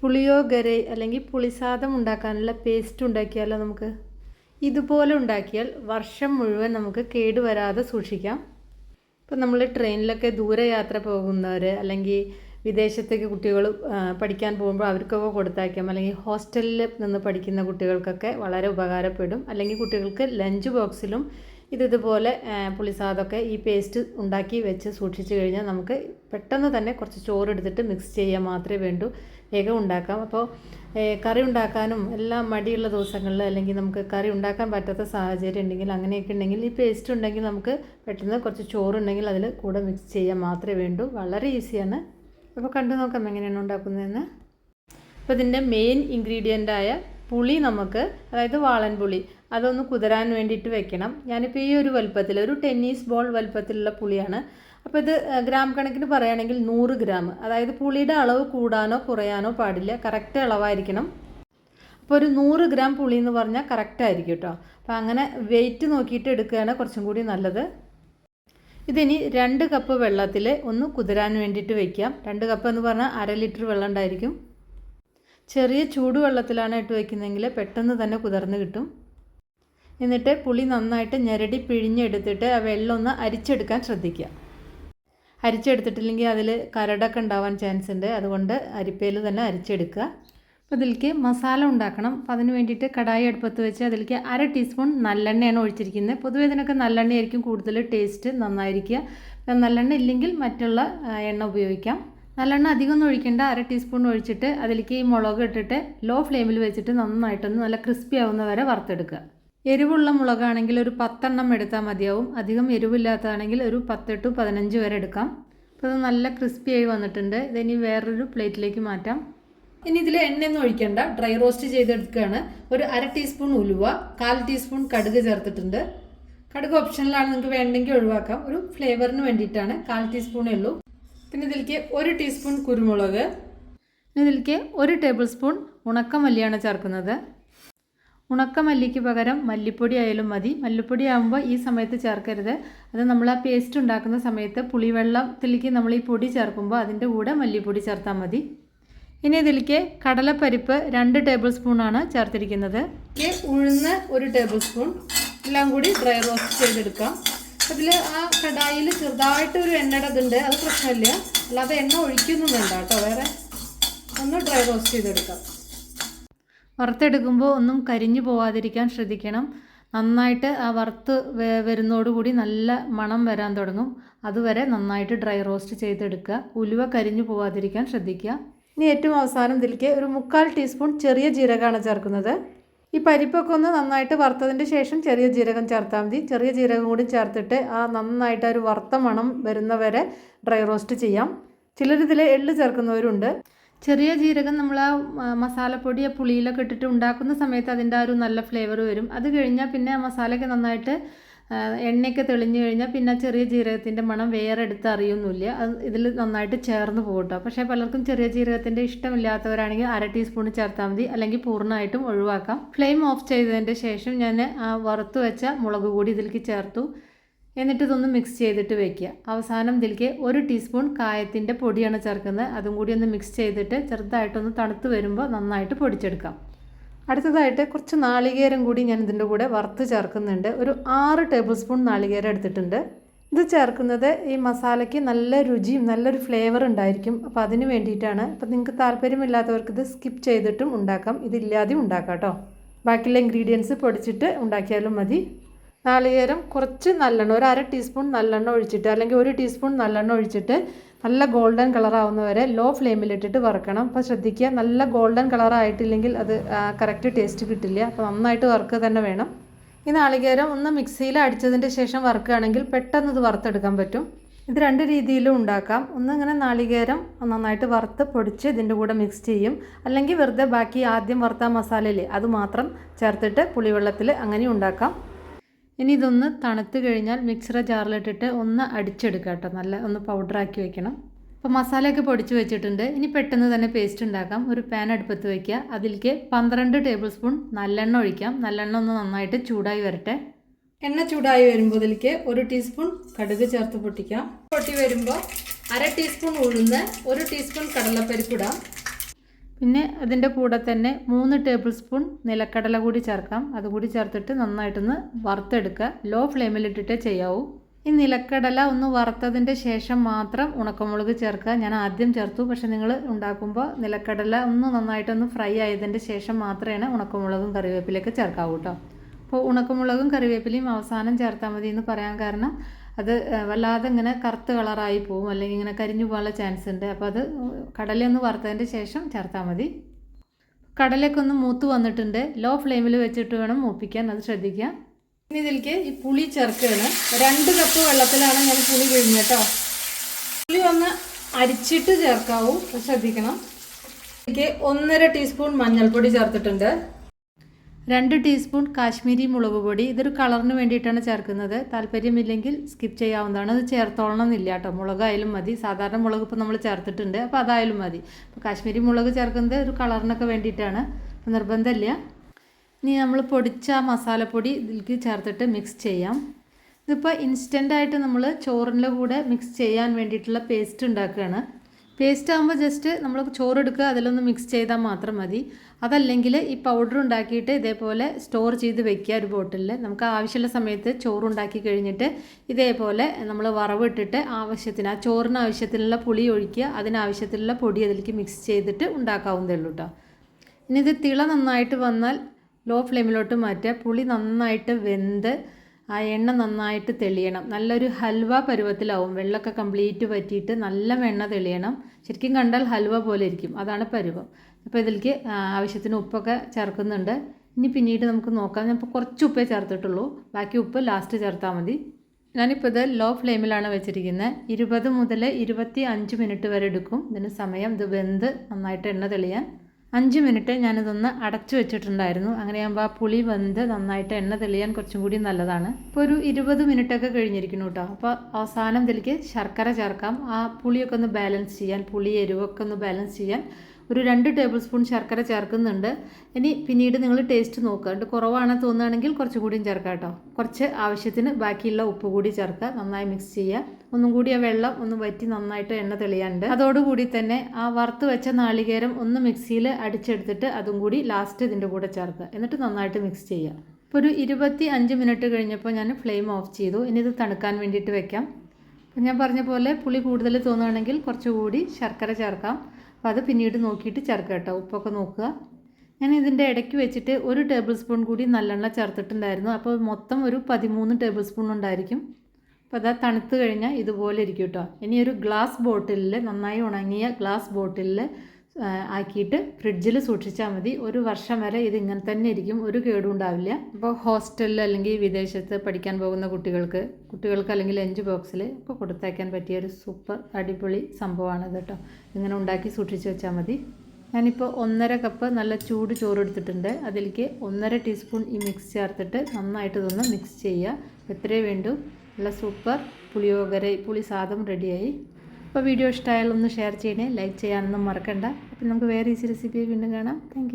പുളിയോ ഗരൈ അല്ലെങ്കിൽ പുളിസാദം ഉണ്ടാക്കാനുള്ള പേസ്റ്റ് ഉണ്ടാക്കിയാലോ നമുക്ക്? ഇതുപോലെ ഉണ്ടാക്കിയാൽ വർഷം മുഴുവൻ നമുക്ക് കേടുവരാതെ സൂക്ഷിക്കാം. ഇപ്പം നമ്മൾ ട്രെയിനിലൊക്കെ ദൂരയാത്ര പോകുന്നവർ അല്ലെങ്കിൽ വിദേശത്തേക്ക് കുട്ടികൾ പഠിക്കാൻ പോകുമ്പോൾ അവർക്കൊക്കെ കൊടുത്തയക്കാം. അല്ലെങ്കിൽ ഹോസ്റ്റലിൽ നിന്ന് പഠിക്കുന്ന കുട്ടികൾക്കൊക്കെ വളരെ ഉപകാരപ്പെടും. അല്ലെങ്കിൽ കുട്ടികൾക്ക് ലഞ്ച് ബോക്സിലും ഇത് ഇതുപോലെ പുളിസാദൊക്കെ ഈ പേസ്റ്റ് ഉണ്ടാക്കി വെച്ച് സൂക്ഷിച്ചു കഴിഞ്ഞാൽ നമുക്ക് പെട്ടെന്ന് തന്നെ കുറച്ച് ചോറ് എടുത്തിട്ട് മിക്സ് ചെയ്യാൻ മാത്രമേ വേണ്ടൂ. വേഗം ഉണ്ടാക്കാം. അപ്പോൾ കറി ഉണ്ടാക്കാനും എല്ലാം മടിയുള്ള ദിവസങ്ങളിൽ അല്ലെങ്കിൽ നമുക്ക് കറി ഉണ്ടാക്കാൻ പറ്റാത്ത സാഹചര്യം ഉണ്ടെങ്കിൽ അങ്ങനെയൊക്കെ ഉണ്ടെങ്കിൽ ഈ പേസ്റ്റ് ഉണ്ടെങ്കിൽ നമുക്ക് പെട്ടെന്ന് കുറച്ച് ചോറുണ്ടെങ്കിൽ അതിൽ കൂടെ മിക്സ് ചെയ്യാൻ മാത്രമേ വേണ്ടൂ. വളരെ ഈസിയാണ്. അപ്പോൾ കണ്ടു നോക്കാം എങ്ങനെയാണ് ഉണ്ടാക്കുന്നതെന്ന്. അപ്പോൾ ഇതിന്റെ മെയിൻ ഇൻഗ്രീഡിയന്റായ പുളി നമുക്ക് അതായത് വാളൻ പുളി അതൊന്ന് കുതിരാൻ വേണ്ടിയിട്ട് വെക്കണം. ഞാനിപ്പോൾ ഈ ഒരു വലുപ്പത്തിൽ ഒരു ടെന്നീസ് ബോൾ വലുപ്പത്തിലുള്ള പുളിയാണ്. അപ്പോൾ ഇത് ഗ്രാം കണക്കിന് പറയുകയാണെങ്കിൽ നൂറ് ഗ്രാം. അതായത് പുളിയുടെ അളവ് കൂടാനോ കുറയാനോ പാടില്ല. കറക്റ്റ് അളവായിരിക്കണം. അപ്പോൾ ഒരു നൂറ് ഗ്രാം പുളി എന്ന് പറഞ്ഞാൽ കറക്റ്റ് ആയിരിക്കും കേട്ടോ അപ്പോൾ അങ്ങനെ വെയിറ്റ് നോക്കിയിട്ട് എടുക്കുകയാണ് കുറച്ചും കൂടി നല്ലത്. ഇതിനി രണ്ട് കപ്പ് വെള്ളത്തിൽ ഒന്ന് കുതിരാൻ വേണ്ടിയിട്ട് വയ്ക്കാം രണ്ട് കപ്പ് എന്ന് പറഞ്ഞാൽ അര ലിറ്റർ വെള്ളം ഉണ്ടായിരിക്കും. ചെറിയ ചൂടുവെള്ളത്തിലാണ് ഇട്ട് വയ്ക്കുന്നതെങ്കിൽ പെട്ടെന്ന് തന്നെ കുതിർന്ന് കിട്ടും. എന്നിട്ട് പുളി നന്നായിട്ട് ഞെരടി പിഴിഞ്ഞെടുത്തിട്ട് ആ വെള്ളം ഒന്ന് അരിച്ചെടുക്കാൻ ശ്രദ്ധിക്കുക. അരിച്ചെടുത്തിട്ടില്ലെങ്കിൽ അതിൽ കരടൊക്കെ ഉണ്ടാവാൻ ചാൻസ് ഉണ്ട്. അതുകൊണ്ട് അരിപ്പയിൽ തന്നെ അരിച്ചെടുക്കുക. അപ്പോൾ ഇതിലേക്ക് മസാല ഉണ്ടാക്കണം. അപ്പോൾ അതിന് വേണ്ടിയിട്ട് കടായി അടുപ്പത്ത് വെച്ച് അതിലേക്ക് അര ടീസ്പൂൺ നല്ലെണ്ണയാണ് ഒഴിച്ചിരിക്കുന്നത്. പൊതുവേ ഇതിനൊക്കെ നല്ലെണ്ണയായിരിക്കും കൂടുതൽ ടേസ്റ്റ് നന്നായിരിക്കുക. നല്ലെണ്ണ ഇല്ലെങ്കിൽ മറ്റുള്ള എണ്ണ ഉപയോഗിക്കാം. നല്ലെണ്ണ അധികം ഒന്നും ഒഴിക്കേണ്ട. അര ടീസ്പൂൺ ഒഴിച്ചിട്ട് അതിലേക്ക് ഈ മുളക് ഇട്ടിട്ട് ലോ ഫ്ലെയിമിൽ വെച്ചിട്ട് നന്നായിട്ടൊന്ന് നല്ല ക്രിസ്പി ആവുന്ന വരെ വറുത്തെടുക്കുക. എരിവുള്ള മുളകാണെങ്കിൽ ഒരു പത്തെണ്ണം എടുത്താൽ മതിയാവും. അധികം എരിവില്ലാത്തതാണെങ്കിൽ ഒരു പത്ത് ടു പതിനഞ്ച് വരെ എടുക്കാം. അപ്പോൾ ഇത് നല്ല ക്രിസ്പി ആയി വന്നിട്ടുണ്ട്. ഇതിനി വേറൊരു പ്ലേറ്റിലേക്ക് മാറ്റാം. ഇനി ഇതിൽ എണ്ണയൊന്നും ഒഴിക്കേണ്ട. ഡ്രൈ റോസ്റ്റ് ചെയ്തെടുക്കുകയാണ്. ഒരു അര ടീസ്പൂൺ ഉലുവ കാൽ ടീസ്പൂൺ കടുക് ചേർത്തിട്ടുണ്ട്. കടുക് ഓപ്ഷനിലാണ് നിങ്ങൾക്ക് വേണ്ടെങ്കിൽ ഒഴിവാക്കാം. ഒരു ഫ്ലേവറിന് വേണ്ടിയിട്ടാണ്. കാൽ ടീസ്പൂണേ ഉള്ളൂ. പിന്നെ ഇതിലേക്ക് ഒരു ടീസ്പൂൺ കുരുമുളക്. പിന്നെ ഇതിലേക്ക് ഒരു ടേബിൾ സ്പൂൺ ഉണക്കമല്ലിയാണ് ചേർക്കുന്നത്. ഉണക്കമല്ലിക്ക് പകരം മല്ലിപ്പൊടി ആയാലും മതി. മല്ലിപ്പൊടി ആകുമ്പോൾ ഈ സമയത്ത് ചേർക്കരുത്. അത് നമ്മൾ ആ പേസ്റ്റ് ഉണ്ടാക്കുന്ന സമയത്ത് പുളിവെള്ളത്തിലേക്ക് നമ്മൾ ഈ പൊടി ചേർക്കുമ്പോൾ അതിന്റെ കൂടെ മല്ലിപ്പൊടി ചേർത്താൽ മതി. ഇനി ഇതിലേക്ക് കടലപ്പരിപ്പ് രണ്ട് ടേബിൾ സ്പൂണാണ് ചേർത്തിരിക്കുന്നത്. ഉഴുന്ന് ഒരു ടേബിൾ സ്പൂൺ. എല്ലാം കൂടി ഡ്രൈ റോസ്റ്റ് ചെയ്തെടുക്കാം. അതിൽ ആ കടായിൽ ചെറുതായിട്ട് ഒരു എണ്ണയുടെ ഇതുണ്ട്. അത് പ്രശ്നമില്ല. അല്ലാതെ എണ്ണ ഒഴിക്കുന്നുണ്ട് കേട്ടോ. വേറെ ഒന്ന് ഡ്രൈ റോസ്റ്റ് ചെയ്തെടുക്കാം. വറുത്തെടുക്കുമ്പോൾ ഒന്നും കരിഞ്ഞു പോവാതിരിക്കാൻ ശ്രദ്ധിക്കണം. നന്നായിട്ട് ആ വറുത്ത് വരുന്നതോടുകൂടി നല്ല മണം വരാൻ തുടങ്ങും. അതുവരെ നന്നായിട്ട് ഡ്രൈ റോസ്റ്റ് ചെയ്തെടുക്കുക. ഉലുവ കരിഞ്ഞു പോവാതിരിക്കാൻ ശ്രദ്ധിക്കുക. ഇനി ഏറ്റവും അവസാനം ഇതിലേക്ക് ഒരു മുക്കാൽ ടീസ്പൂൺ ചെറിയ ജീരകമാണ് ചേർക്കുന്നത്. ഈ പരിപ്പൊക്കെ ഒന്ന് നന്നായിട്ട് വറുത്തതിന്റെ ശേഷം ചെറിയ ജീരകം ചേർത്താൽ മതി. ചെറിയ ജീരകം കൂടി ചേർത്തിട്ട് ആ നന്നായിട്ട് ഒരു വറുത്ത മണം വരുന്നവരെ ഡ്രൈ റോസ്റ്റ് ചെയ്യാം. ചിലരിതിൽ എള്ള് ചേർക്കുന്നവരുണ്ട്. ചെറിയ ജീരകം നമ്മൾ ആ മസാലപ്പൊടി ആ പുളിയിലൊക്കെ ഇട്ടിട്ട് ഉണ്ടാക്കുന്ന സമയത്ത് അതിന്റെ ആ ഒരു നല്ല ഫ്ലേവർ വരും. അത് കഴിഞ്ഞാൽ പിന്നെ ആ മസാലയൊക്കെ നന്നായിട്ട് എണ്ണയൊക്കെ തെളിഞ്ഞു കഴിഞ്ഞാൽ പിന്നെ ചെറിയ ജീരകത്തിന്റെ മണം വേറെ എടുത്ത് അറിയൊന്നുമില്ല. അത് ഇതിൽ നന്നായിട്ട് ചേർന്ന് പോകട്ടോ. പക്ഷേ പലർക്കും ചെറിയ ജീരകത്തിന്റെ ഇഷ്ടമില്ലാത്തവരാണെങ്കിൽ അര ടീസ്പൂൺ ചേർത്താൽ മതി. അല്ലെങ്കിൽ പൂർണമായിട്ടും ഒഴിവാക്കാം. ഫ്ലെയിം ഓഫ് ചെയ്തതിന്റെ ശേഷം ഞാൻ വറുത്ത് വെച്ച മുളക് കൂടി ഇതിലേക്ക് ചേർത്തു. എന്നിട്ട് ഇതൊന്ന് മിക്സ് ചെയ്തിട്ട് വെക്കുക. അവസാനം ഇതിലേക്ക് ഒരു ടീസ്പൂൺ കായത്തിന്റെ പൊടിയാണ് ചേർക്കുന്നത്. അതും കൂടി ഒന്ന് മിക്സ് ചെയ്തിട്ട് ചെറുതായിട്ടൊന്ന് തണുത്ത് വരുമ്പോൾ നന്നായിട്ട് പൊടിച്ചെടുക്കാം. അടുത്തതായിട്ട് കുറച്ച് നാളികേരം കൂടി ഞാൻ ഇതിന്റെ കൂടെ വറുത്ത് ചേർക്കുന്നുണ്ട്. ഒരു ആറ് ടേബിൾ സ്പൂൺ നാളികേരം എടുത്തിട്ടുണ്ട്. ഇത് ചേർക്കുന്നത് ഈ മസാലയ്ക്ക് നല്ല രുചിയും നല്ലൊരു ഫ്ലേവർ ഉണ്ടായിരിക്കും. അപ്പോൾ അതിന് വേണ്ടിയിട്ടാണ്. അപ്പോൾ നിങ്ങൾക്ക് താല്പര്യമില്ലാത്തവർക്ക് ഇത് സ്കിപ്പ് ചെയ്തിട്ടും ഉണ്ടാക്കാം. ഇതില്ലാതെയും ഉണ്ടാക്കാം കേട്ടോ. ബാക്കിയുള്ള ഇൻഗ്രീഡിയൻസ് പൊടിച്ചിട്ട് ഉണ്ടാക്കിയാലും മതി. നാളികേരം കുറച്ച് നല്ലെണ്ണ ഒരു അര ടീസ്പൂൺ നല്ലെണ്ണ ഒഴിച്ചിട്ട് അല്ലെങ്കിൽ ഒരു ടീസ്പൂൺ നല്ലെണ്ണ ഒഴിച്ചിട്ട് നല്ല ഗോൾഡൻ കളർ ആവുന്നവരെ ലോ ഫ്ലെയിമിലിട്ടിട്ട് വറുക്കണം. അപ്പോൾ ശ്രദ്ധിക്കുക നല്ല ഗോൾഡൻ കളർ ആയിട്ടില്ലെങ്കിൽ അത് കറക്റ്റ് ടേസ്റ്റ് കിട്ടില്ല. അപ്പോൾ നന്നായിട്ട് വറുക്കുക തന്നെ വേണം. ഈ നാളികേരം ഒന്ന് മിക്സിയിൽ അടിച്ചതിന്റെ ശേഷം വറുക്കുകയാണെങ്കിൽ പെട്ടെന്ന് ഇത് വറുത്തെടുക്കാൻ പറ്റും. ഇത് രണ്ട് രീതിയിലും ഉണ്ടാക്കാം. ഒന്ന് ഇങ്ങനെ നാളികേരം നന്നായിട്ട് വറുത്ത് പൊടിച്ച് ഇതിന്റെ കൂടെ മിക്സ് ചെയ്യും. അല്ലെങ്കിൽ വെറുതെ ബാക്കി ആദ്യം വറുത്ത മസാലയിൽ അത് മാത്രം ചേർത്തിട്ട് പുളിവെള്ളത്തിൽ അങ്ങനെ ഉണ്ടാക്കാം. ഇനി ഇതൊന്ന് തണുത്ത് കഴിഞ്ഞാൽ മിക്സറ ജാറിലിട്ടിട്ട് ഒന്ന് അടിച്ചെടുക്കുക കേട്ടോ. നല്ല ഒന്ന് പൗഡറാക്കി വെക്കണം. അപ്പോൾ മസാലയൊക്കെ പൊടിച്ച് വെച്ചിട്ടുണ്ട്. ഇനി പെട്ടെന്ന് തന്നെ പേസ്റ്റ് ഉണ്ടാക്കാം. ഒരു പാൻ അടുപ്പത്ത് വയ്ക്കുക അതിലേക്ക് പന്ത്രണ്ട് ടേബിൾ സ്പൂൺ നല്ലെണ്ണ ഒഴിക്കാം. നല്ലെണ്ണ ഒന്ന് നന്നായിട്ട് ചൂടായി വരട്ടെ. എണ്ണ ചൂടായി വരുമ്പോൾ ഇതിലേക്ക് ഒരു ടീസ്പൂൺ കടുക് ചേർത്ത് പൊട്ടിക്കാം. പൊട്ടി വരുമ്പോൾ അര ടീസ്പൂൺ ഉഴുന്ന് ഒരു ടീസ്പൂൺ കടലപ്പരിപ്പ് ഇടാം. പിന്നെ അതിന്റെ കൂടെ തന്നെ മൂന്ന് ടേബിൾ സ്പൂൺ നിലക്കടല കൂടി ചേർക്കാം. അതുകൂടി ചേർത്തിട്ട് നന്നായിട്ടൊന്ന് വറുത്തെടുക്കുക. ലോ ഫ്ലെയിമിലിട്ടിട്ടേ ചെയ്യാവൂ. ഈ നിലക്കടല ഒന്ന് വറുത്തതിന്റെ ശേഷം മാത്രം ഉണക്കമുളക് ചേർക്കുക. ഞാൻ ആദ്യം ചേർത്തു. പക്ഷേ നിങ്ങൾ ഉണ്ടാക്കുമ്പോൾ നിലക്കടല ഒന്ന് നന്നായിട്ടൊന്ന് ഫ്രൈ ആയതിന്റെ ശേഷം മാത്രമേ ഉണക്കമുളകും കറിവേപ്പിലേക്ക് ചേർക്കാവൂ കേട്ടോ. അപ്പോൾ ഉണക്കമുളകും കറിവേപ്പിലയും അവസാനം ചേർത്താൽ മതി എന്ന് പറയാൻ കാരണം അത് വല്ലാതെ ഇങ്ങനെ കറുത്ത് കളറായി പോകും അല്ലെങ്കിൽ ഇങ്ങനെ കരിഞ്ഞു പോകാനുള്ള ചാൻസ് ഉണ്ട്. അപ്പോൾ അത് കടലയൊന്ന് വറുത്തതിന്റെ ശേഷം ചേർത്താൽ മതി. കടലയൊക്കെ ഒന്ന് മൂത്ത് വന്നിട്ടുണ്ട്. ലോ ഫ്ലെയിമിൽ വെച്ചിട്ട് വേണം മൂപ്പിക്കാൻ. അത് ശ്രദ്ധിക്കുക. ഇനി ഇതിലേക്ക് ഈ പുളി ചേർക്കുകയാണ്. രണ്ട് കപ്പ് വെള്ളത്തിലാണ് ഞാൻ പുളി പിഴിഞ്ഞത് കേട്ടോ. പുളി ഒന്ന് അരിച്ചിട്ട് ചേർക്കാവൂ. ശ്രദ്ധിക്കണം. എനിക്ക് ഒന്നര ടീസ്പൂൺ മഞ്ഞൾപ്പൊടി ചേർത്തിട്ടുണ്ട്. രണ്ട് ടീസ്പൂൺ കാശ്മീരി മുളക് പൊടി. ഇതൊരു കളറിന് വേണ്ടിയിട്ടാണ് ചേർക്കുന്നത്. താല്പര്യമില്ലെങ്കിൽ സ്കിപ്പ് ചെയ്യാവുന്നതാണ്. അത് ചേർത്തോളണം എന്നില്ല കേട്ടോ. മുളകായാലും മതി. സാധാരണ മുളക് ഇപ്പോൾ നമ്മൾ ചേർത്തിട്ടുണ്ട്. അപ്പോൾ അതായാലും മതി. അപ്പോൾ കാശ്മീരി മുളക് ചേർക്കുന്നത് ഒരു കളറിനൊക്കെ വേണ്ടിയിട്ടാണ്. നിർബന്ധമില്ല. ഇനി നമ്മൾ പൊടിച്ച മസാലപ്പൊടി ഇതിലേക്ക് ചേർത്തിട്ട് മിക്സ് ചെയ്യാം. ഇതിപ്പോൾ ഇൻസ്റ്റന്റായിട്ട് നമ്മൾ ചോറിന്റെ കൂടെ മിക്സ് ചെയ്യാൻ വേണ്ടിയിട്ടുള്ള പേസ്റ്റ് ഉണ്ടാക്കുകയാണ്. പേസ്റ്റ് ആകുമ്പോൾ ജസ്റ്റ് നമ്മൾ ചോറെടുക്കുക അതിലൊന്ന് മിക്സ് ചെയ്താൽ മാത്രം മതി. അതല്ലെങ്കിൽ ഈ പൗഡർ ഉണ്ടാക്കിയിട്ട് ഇതേപോലെ സ്റ്റോർ ചെയ്ത് വെക്കുക ഒരു ബോട്ടിലിൽ നമുക്ക് ആവശ്യമുള്ള സമയത്ത് ചോറുണ്ടാക്കി കഴിഞ്ഞിട്ട് ഇതേപോലെ നമ്മൾ വറവിട്ടിട്ട് ആവശ്യത്തിന് ആ ചോറിന് ആവശ്യത്തിനുള്ള പുളി ഒഴിക്കുക അതിനാവശ്യത്തിനുള്ള പൊടി അതിലേക്ക് മിക്സ് ചെയ്തിട്ട് ഉണ്ടാക്കാവുന്നതേ ഉള്ളൂ കേട്ടോ ഇനി ഇത് തിള നന്നായിട്ട് വന്നാൽ ലോ ഫ്ലെയിമിലോട്ട് മാറ്റുക. പുളി നന്നായിട്ട് വെന്ത് ആ എണ്ണ നന്നായിട്ട് തെളിയണം. നല്ലൊരു ഹൽവ പരുവത്തിലാവും. വെള്ളമൊക്കെ കംപ്ലീറ്റ് പറ്റിയിട്ട് നല്ല വെണ്ണ തെളിയണം. ശരിക്കും കണ്ടാൽ ഹൽവ പോലെ ഇരിക്കും. അതാണ് പരുവം. അപ്പോൾ ഇതിലേക്ക് ആവശ്യത്തിന് ഉപ്പൊക്കെ ചേർക്കുന്നുണ്ട്. ഇനി പിന്നീട് നമുക്ക് നോക്കാം. ഞാൻ ഇപ്പോൾ കുറച്ച് ഉപ്പേ ചേർത്തിട്ടുള്ളൂ. ബാക്കി ഉപ്പ് ലാസ്റ്റ് ചേർത്താൽ മതി. ഞാനിപ്പോൾ ഇത് ലോ ഫ്ലെയിമിലാണ് വെച്ചിരിക്കുന്നത്. ഇരുപത് മുതൽ ഇരുപത്തി അഞ്ച് മിനിറ്റ് വരെ എടുക്കും. ഇതിന് സമയം ഇത് വെന്ത് നന്നായിട്ട് എണ്ണ തെളിയാൻ. അഞ്ച് മിനിറ്റ് ഞാനിതൊന്ന് അടച്ചു വെച്ചിട്ടുണ്ടായിരുന്നു. അങ്ങനെയാകുമ്പോൾ ആ പുളി വെന്ത് നന്നായിട്ട് എണ്ണ തെളിയാൻ കുറച്ചും കൂടി നല്ലതാണ്. ഇപ്പോൾ ഒരു ഇരുപത് മിനിറ്റൊക്കെ കഴിഞ്ഞിരിക്കുന്നു കേട്ടോ അപ്പോൾ അവസാനം ഇതിലേക്ക് ശർക്കര ചേർക്കാം. ആ പുളിയൊക്കെ ഒന്ന് ബാലൻസ് ചെയ്യാൻ പുളി എരിവൊക്കെ ഒന്ന് ബാലൻസ് ചെയ്യാൻ ഒരു രണ്ട് ടേബിൾ സ്പൂൺ ശർക്കര ചേർക്കുന്നുണ്ട്. ഇനി പിന്നീട് നിങ്ങൾ ടേസ്റ്റ് നോക്കുക. എന്നിട്ട് കുറവാണെന്ന് തോന്നുകയാണെങ്കിൽ കുറച്ചും കൂടിയും ചേർക്കാം കേട്ടോ. കുറച്ച് ആവശ്യത്തിന് ബാക്കിയുള്ള ഉപ്പ് കൂടി ചേർക്കുക. നന്നായി മിക്സ് ചെയ്യുക. ഒന്നും കൂടി ആ വെള്ളം ഒന്ന് വറ്റി നന്നായിട്ട് എണ്ണ തെളിയാണ്ട്. അതോടുകൂടി തന്നെ ആ വറുത്ത് വെച്ച നാളികേരം ഒന്ന് മിക്സിയിൽ അടിച്ചെടുത്തിട്ട് അതും കൂടി ലാസ്റ്റ് ഇതിന്റെ കൂടെ ചേർക്കുക. എന്നിട്ട് നന്നായിട്ട് മിക്സ് ചെയ്യുക. ഇപ്പോൾ ഒരു ഇരുപത്തി അഞ്ച് മിനിറ്റ് കഴിഞ്ഞപ്പോൾ ഞാൻ ഫ്ലെയിം ഓഫ് ചെയ്തു. ഇനി ഇത് തണുക്കാൻ വേണ്ടിയിട്ട് വെക്കാം. ഞാൻ പറഞ്ഞ പോലെ പുളി കൂടുതൽ തോന്നുകയാണെങ്കിൽ കുറച്ചുകൂടി ശർക്കര ചേർക്കാം. അപ്പോൾ അത് പിന്നീട് നോക്കിയിട്ട് ചേർക്കുക കേട്ടോ. ഉപ്പൊക്കെ നോക്കുക. ഞാൻ ഇതിന്റെ ഇടയ്ക്ക് വെച്ചിട്ട് ഒരു ടേബിൾ സ്പൂൺ കൂടി നല്ലെണ്ണ ചേർത്തിട്ടുണ്ടായിരുന്നു. അപ്പോൾ മൊത്തം ഒരു പതിമൂന്ന് ടേബിൾ സ്പൂൺ ഉണ്ടായിരിക്കും. അപ്പോൾ അതാ തണുത്ത് കഴിഞ്ഞാൽ ഇതുപോലെ ഇരിക്കും കേട്ടോ. ഇനി ഒരു ഗ്ലാസ് ബോട്ടിലിൽ നന്നായി ഉണങ്ങിയ ഗ്ലാസ് ബോട്ടിലിൽ ആക്കിയിട്ട് ഫ്രിഡ്ജിൽ സൂക്ഷിച്ചാൽ മതി. ഒരു വർഷം വരെ ഇത് ഇങ്ങനെ തന്നെ ഇരിക്കും. ഒരു കേടും ഉണ്ടാവില്ല. അപ്പോൾ ഹോസ്റ്റലിൽ അല്ലെങ്കിൽ വിദേശത്ത് പഠിക്കാൻ പോകുന്ന കുട്ടികൾക്ക് കുട്ടികൾക്ക് അല്ലെങ്കിൽ ലഞ്ച് ബോക്സിൽ ഒക്കെ കൊടുത്തയക്കാൻ പറ്റിയ ഒരു സൂപ്പർ അടിപൊളി സംഭവമാണ് കേട്ടോ. ഇങ്ങനെ ഉണ്ടാക്കി സൂക്ഷിച്ച് വെച്ചാൽ മതി. ഞാനിപ്പോൾ ഒന്നര കപ്പ് നല്ല ചൂട് ചോറ് എടുത്തിട്ടുണ്ട്. അതിലേക്ക് ഒന്നര ടീസ്പൂൺ ഈ മിക്സ് ചേർത്തിട്ട് നന്നായിട്ട് ഇതൊന്ന് മിക്സ് ചെയ്യുക. എത്രയേ വേണ്ടു. നല്ല സൂപ്പർ പുളിയോഗര പുളി സാധം റെഡിയായി അപ്പോൾ വീഡിയോ ഇഷ്ടമായാലൊന്ന് ഷെയർ ചെയ്യണേ ലൈക്ക് ചെയ്യാനൊന്നും മറക്കണ്ട. അപ്പം നമുക്ക് വേറെ ഈസി റെസിപ്പി വീണ്ടും കാണാം. താങ്ക്